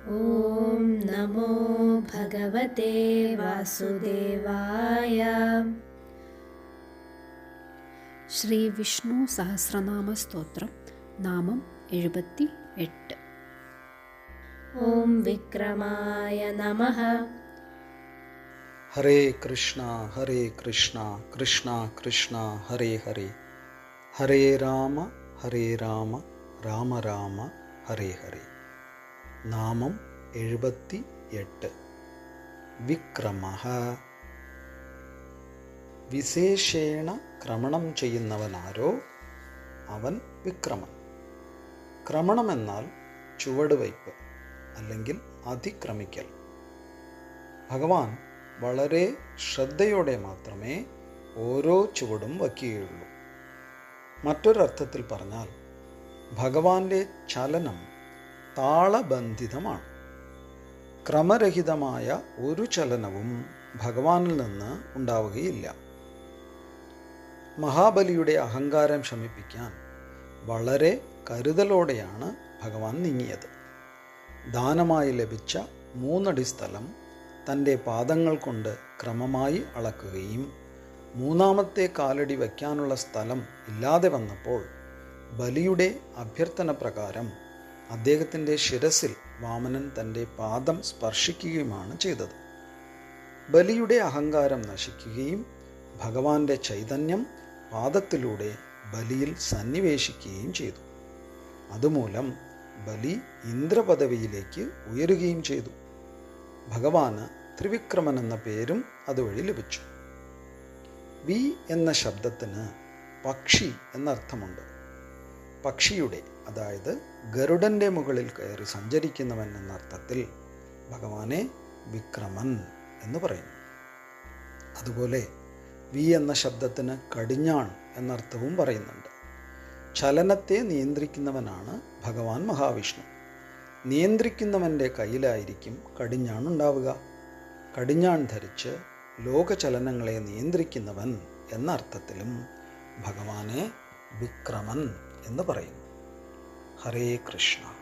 ॐ नमो भगवते वासुदेवाय। श्रीविष्णुसहस्रनामस्तोत्रं नाम विक्रमाय नमः। हरे कृष्ण हरे कृष्ण कृष्ण कृष्ण हरे हरे। हरे राम हरे राम राम राम हरे हरे। നാമം എഴുപത്തി എട്ട്. വിക്രമ. വിശേഷേണ ക്രമണം ചെയ്യുന്നവനാരോ അവൻ വിക്രമൻ. ക്രമണം എന്നാൽ ചുവടുവയ്പ് അല്ലെങ്കിൽ അതിക്രമിക്കൽ. ഭഗവാൻ വളരെ ശ്രദ്ധയോടെ മാത്രമേ ഓരോ ചുവടും വയ്ക്കുകയുള്ളൂ. മറ്റൊരർത്ഥത്തിൽ പറഞ്ഞാൽ ഭഗവാന്റെ ചലനം താളബന്ധിതമാണ്. ക്രമരഹിതമായ ഒരു ചലനവും ഭഗവാനിൽ നിന്ന് ഉണ്ടാവുകയില്ല. മഹാബലിയുടെ അഹങ്കാരം ശമിപ്പിക്കാൻ വളരെ കരുതലോടെയാണ് ഭഗവാൻ നീങ്ങിയത്. ദാനമായി ലഭിച്ച മൂന്നടി സ്ഥലം തന്റെ പാദങ്ങൾ കൊണ്ട് ക്രമമായി അളക്കുകയും മൂന്നാമത്തെ കാലടി വയ്ക്കാനുള്ള സ്ഥലം ഇല്ലാതെ വന്നപ്പോൾ ബലിയുടെ അഭ്യർത്ഥന പ്രകാരം അദ്ദേഹത്തിന്റെ ശിരസിൽ വാമനൻ തന്റെ പാദം സ്പർശിക്കുകയുമാണ് ചെയ്തത്. ബലിയുടെ അഹങ്കാരം നശിക്കുകയും ഭഗവാന്റെ ചൈതന്യം പാദത്തിലൂടെ ബലിയിൽ സന്നിവേശിക്കുകയും ചെയ്തു. അതുമൂലം ബലി ഇന്ദ്രപദവിയിലേക്ക് ഉയരുകയും ചെയ്തു. ഭഗവാന് ത്രിവിക്രമൻ എന്ന പേരും അതുവഴി ലഭിച്ചു. വി എന്ന ശബ്ദത്തിന് പക്ഷി എന്നർത്ഥമുണ്ട്. പക്ഷിയുടെ അതായത് ഗരുഡന്റെ മുകളിൽ കയറി സഞ്ചരിക്കുന്നവൻ എന്ന അർത്ഥത്തിൽ ഭഗവാനെ വിക്രമൻ എന്ന് പറയുന്നു. അതുപോലെ വി എന്ന ശബ്ദത്തിന് കടിഞ്ഞാൺ എന്നർത്ഥവും പറയുന്നുണ്ട്. ചലനത്തെ നിയന്ത്രിക്കുന്നവനാണ് ഭഗവാൻ മഹാവിഷ്ണു. നിയന്ത്രിക്കുന്നവന്റെ കയ്യിലായിരിക്കും കടിഞ്ഞാൺ ഉണ്ടാവുക. കടിഞ്ഞാൺ ധരിച്ച് ലോകചലനങ്ങളെ നിയന്ത്രിക്കുന്നവൻ എന്ന അർത്ഥത്തിലും ഭഗവാനെ വിക്രമൻ എന്ന് പറയുന്നു. ഹരേ കൃഷ്ണ.